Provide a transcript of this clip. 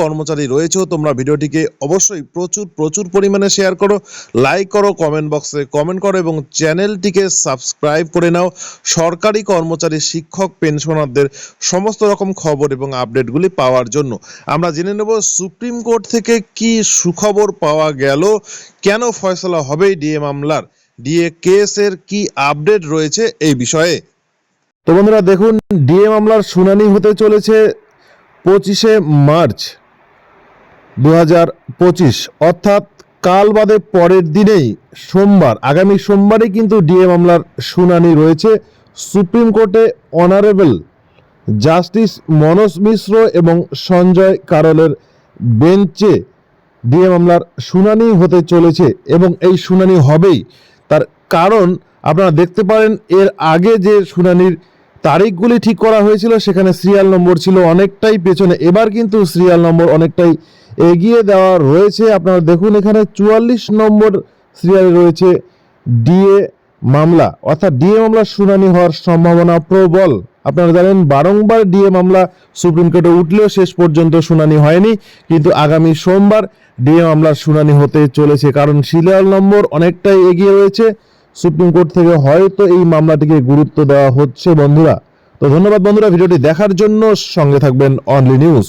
কর্মচারী রয়েছে তোমরা ভিডিওটিকে অবশ্যই প্রচুর প্রচুর পরিমাণে শেয়ার করো লাইক করো কমেন্ট বক্সে কমেন্ট করো এবং চ্যানেলটিকে সাবস্ক্রাইব করে নাও। সরকারি কর্মচারী, শিক্ষক পেনশনারদের সমস্ত রকম খবর এবং আপডেটগুলি পাওয়ার জন্য। আমরা জেনে নেব সুপ্রিম কোর্ট থেকে কি সুখবর পাওয়া গেল, কেন ফয়সলা হবে ডিএ মামলার? ডিএ কেসের কি আপডেট রয়েছে এই বিষয়ে? তো বন্ধুরা, দেখুন, ডিএ মামলার শুনানি হতে চলেছে পঁচিশে মার্চ। দু হাজার পঁচিশ, অর্থাৎ কাল বাদে পরের দিনেই সোমবার, আগামী সোমবারই কিন্তু ডিএ মামলার শুনানি রয়েছে। সুপ্রিম কোর্টে অনারেবল জাস্টিস মনোজ মিশ্র এবং সঞ্জয় কারলের বেঞ্চে ডিএ মামলার শুনানি হতে চলেছে এবং এই শুনানি হবেই। তার কারণ আপনারা দেখতে পারেন, এর আগে যে শুনানির তারিখগুলি ঠিক করা হয়েছিল, সেখানে সিরিয়াল নম্বর ছিল অনেকটাই পেছনে। এবার কিন্তু সিরিয়াল নম্বর অনেকটাই এগিয়ে দেওয়া রয়েছে। আপনারা দেখুন এখানে চুয়াল্লিশ নম্বর সিরিয়ালে রয়েছে ডিএ মামলা। অর্থাৎ ডিএ মামলার শুনানি হওয়ার সম্ভাবনা প্রবল। আপনারা জানেন, বারংবার ডিএ মামলা সুপ্রিম কোর্টে উঠলেও শেষ পর্যন্ত শুনানি হয়নি। কিন্তু আগামী সোমবার ডিএ মামলার শুনানি হতে চলেছে। কারণ সিরিয়াল নম্বর অনেকটাই এগিয়ে রয়েছে। সুপ্রিম কোর্ট থেকে হয়তো এই মামলাটিকে গুরুত্ব দেওয়া হচ্ছে, বন্ধুরা। তো ধন্যবাদ বন্ধুরা, ভিডিওটি দেখার জন্য সঙ্গে থাকবেন অনলি নিউজ